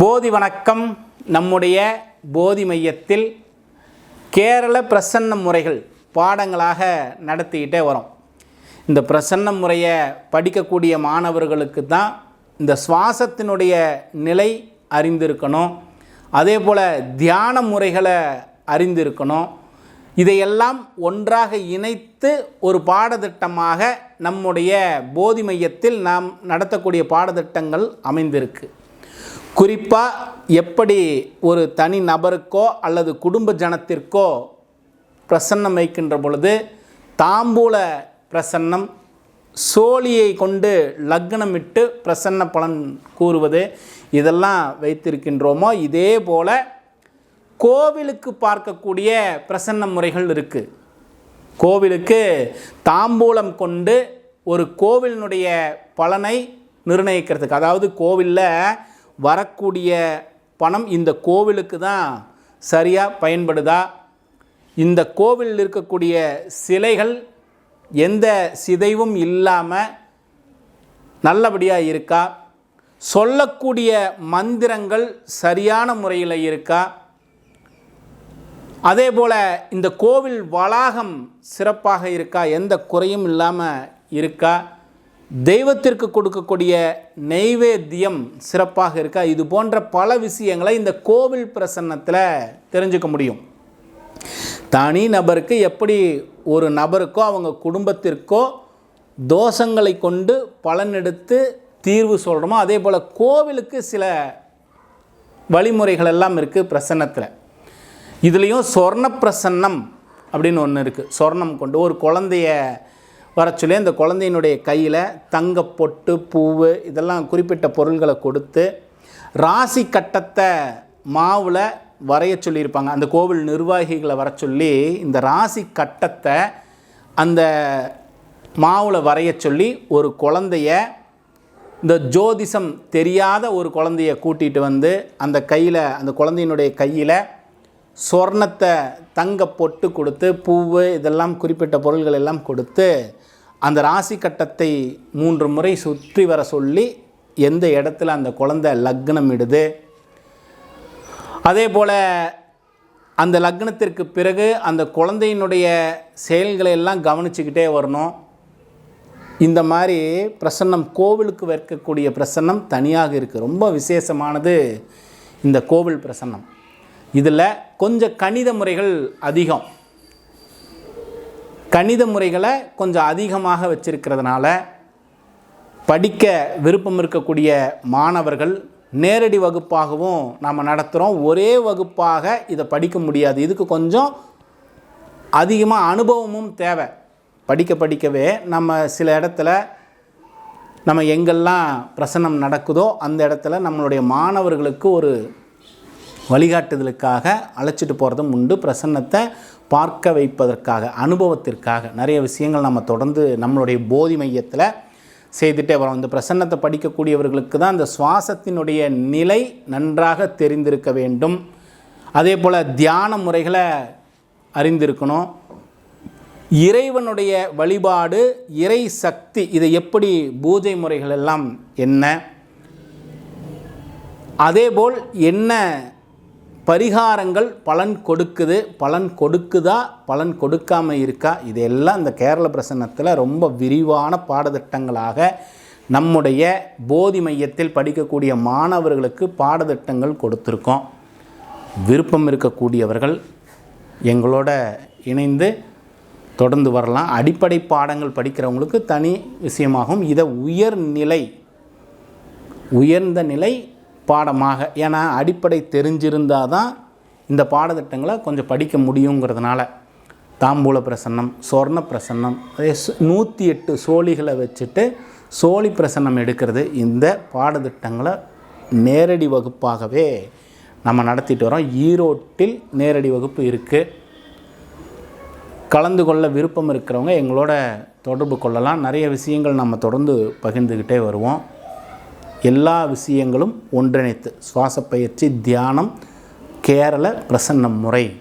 போதி வணக்கம் நம்முடைய போதி மையத்தில் கேரள பிரசன்ன முறைகள் பாடங்களாக நடத்திக்கிட்டே வரோம். இந்த பிரசன்ன முறையை படிக்கக்கூடிய மாணவர்களுக்கு தான் இந்த சுவாசத்தினுடைய நிலை அறிந்திருக்கணும். அதே போல் தியான முறைகளை அறிந்திருக்கணும். இதையெல்லாம் ஒன்றாக இணைத்து ஒரு பாடத்திட்டமாக நம்முடைய போதி மையத்தில் நாம் நடத்தக்கூடிய பாடத்திட்டங்கள் அமைந்திருக்கு. குறிப்பாக எப்படி ஒரு தனி நபருக்கோ அல்லது குடும்ப ஜனத்திற்கோ பிரசன்னம் வைக்கின்ற பொழுது தாம்பூல பிரசன்னம் சோழியை கொண்டு லக்னமிட்டு பிரசன்ன பலன் கூறுவது இதெல்லாம் வைத்திருக்கின்றோமோ இதே போல் கோவிலுக்கு பார்க்கக்கூடிய பிரசன்ன முறைகள் இருக்குது கோவிலுக்கு தாம்பூலம் கொண்டு ஒரு கோவிலினுடைய பலனை நிர்ணயிக்கிறதுக்கு அதாவது கோவிலில் வரக்கூடிய பணம் இந்த கோவிலுக்கு தான் சரியாக பயன்படுதா? இந்த கோவிலில் இருக்கக்கூடிய சிலைகள் எந்த சிதைவும் இல்லாமல் நல்லபடியாக இருக்கா? சொல்லக்கூடிய மந்திரங்கள் சரியான முறையில் இருக்கா? அதே போல் இந்த கோவில் வளாகம் சிறப்பாக இருக்கா? எந்த குறையும் இல்லாமல் இருக்கா? தெய்வத்திற்கு கொடுக்கக்கூடிய நெய்வேத்தியம் சிறப்பாக இருக்கா? இது போன்ற பல விஷயங்களை இந்த கோவில் பிரசன்னத்தில் தெரிஞ்சுக்க முடியும். தனி நபருக்கு எப்படி ஒரு நபருக்கோ அவங்க குடும்பத்திற்கோ தோஷங்களை கொண்டு பலனெடுத்து தீர்வு சொல்கிறோமோ அதே போல் கோவிலுக்கு சில வழிமுறைகள் எல்லாம் இருக்குது பிரசன்னத்தில். இதுலேயும் சொர்ண பிரசன்னம் அப்படின்னு ஒன்று இருக்குது சொர்ணம் கொண்டு ஒரு குழந்தைய வர சொல்லி அந்த குழந்தையினுடைய கையில் தங்க பொட்டு பூவு இதெல்லாம் குறிப்பிட்ட பொருள்களை கொடுத்து ராசி கட்டத்தை மாவில் வரைய சொல்லியிருப்பாங்க. அந்த கோவில் நிர்வாகிகளை வர சொல்லி இந்த ராசி கட்டத்தை அந்த மாவில் வரைய சொல்லி ஒரு குழந்தைய இந்த ஜோதிஷம் தெரியாத ஒரு குழந்தைய கூட்டிகிட்டு வந்து அந்த கையில் அந்த குழந்தையினுடைய கையில் சொர்ணத்தை தங்க பொட்டு கொடுத்து பூவு இதெல்லாம் குறிப்பிட்ட பொருள்கள் எல்லாம் கொடுத்து அந்த ராசி கட்டத்தை மூன்று முறை சுற்றி வர சொல்லி எந்த இடத்துல அந்த குழந்தை லக்னம் இடுது. அதே போல் அந்த லக்னத்திற்கு பிறகு அந்த குழந்தையினுடைய செயல்களை எல்லாம் கவனிச்சுக்கிட்டே வரணும். இந்த மாதிரி பிரசன்னம் கோவிலுக்கு வைக்கக்கூடிய பிரசன்னம் தனியாக இருக்குது ரொம்ப விசேஷமானது இந்த கோவில் பிரசன்னம். இதில் கொஞ்சம் கணித முறைகள் அதிகம். கணித முறைகளை கொஞ்சம் அதிகமாக வச்சிருக்கிறதுனால படிக்க விருப்பம் இருக்கக்கூடிய மாணவர்கள் நேரடி வகுப்பாகவும் நாம் நடத்துகிறோம் ஒரே வகுப்பாக இதை படிக்க முடியாது. இதுக்கு கொஞ்சம் அதிகமாக அனுபவமும் தேவை. படிக்க படிக்கவே நம்ம சில இடத்துல நம்ம எங்கெல்லாம் பிரசன்னம் நடக்குதோ அந்த இடத்துல நம்மளுடைய மாணவர்களுக்கு ஒரு வழிகாட்டுதலுக்காக அழைச்சிட்டு போகிறதும் உண்டு. பிரசன்னத்தை பார்க்க வைப்பதற்காக அனுபவத்திற்காக நிறைய விஷயங்கள் நம்ம தொடர்ந்து நம்மளுடைய போதி மையத்தில் செய்துட்டே வரோம். இந்த பிரசன்னத்தை படிக்கக்கூடியவர்களுக்கு தான் இந்த சுவாசத்தினுடைய நிலை நன்றாக தெரிந்திருக்க வேண்டும். அதே போல் தியான முறைகளை அறிந்திருக்கணும். இறைவனுடைய வழிபாடு இறை சக்தி இதை எப்படி பூஜை முறைகள் எல்லாம் என்ன? அதேபோல் என்ன பரிகாரங்கள் பலன் கொடுக்குது பலன் கொடுக்குதா பலன் கொடுக்காமல் இருக்கா? இதெல்லாம் இந்த கேரள பிரசன்னத்தில் ரொம்ப விரிவான பாடத்திட்டங்களாக நம்முடைய போதி மையத்தில் படிக்கக்கூடிய மாணவர்களுக்கு பாடத்திட்டங்கள் கொடுத்துருக்கோம். விருப்பம் இருக்கக்கூடியவர்கள் எங்களோட இணைந்து தொடர்ந்து வரலாம். அடிப்படை பாடங்கள் படிக்கிறவங்களுக்கு தனி விஷயமாகும். இதை உயர்நிலை உயர்ந்த நிலை பாடமாக ஏன்னா அடிப்படை தெரிஞ்சிருந்தால் தான் இந்த பாடத்திட்டங்களை கொஞ்சம் படிக்க முடியுங்கிறதுனால. தாம்பூல பிரசன்னம் சொர்ண பிரசன்னம் அதே நூற்றி எட்டு சோழிகளை வச்சுட்டு சோழி பிரசன்னம் எடுக்கிறது இந்த பாடத்திட்டங்களை நேரடி வகுப்பாகவே நம்ம நடத்திட்டு வரோம். ஈரோட்டில் நேரடி வகுப்பு இருக்குது கலந்து கொள்ள விருப்பம் இருக்கிறவங்க எங்களோட தொடர்பு கொள்ளலாம். நிறைய விஷயங்கள் நம்ம தொடர்ந்து பகிர்ந்துக்கிட்டே வருவோம். எல்லா விஷயங்களும் ஒன்றிணைத்து. சுவாச பயிற்சி தியானம் கேரள பிரசன்ன முறை.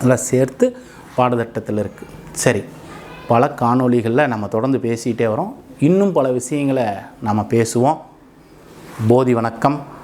எல்லாம் சேர்த்து பாடத்திட்டத்தில் இருக்குது சரி பல காணொளிகளில் நம்ம தொடர்ந்து பேசிக்கிட்டே வரோம். இன்னும் பல விஷயங்களை நம்ம பேசுவோம். போதி வணக்கம்.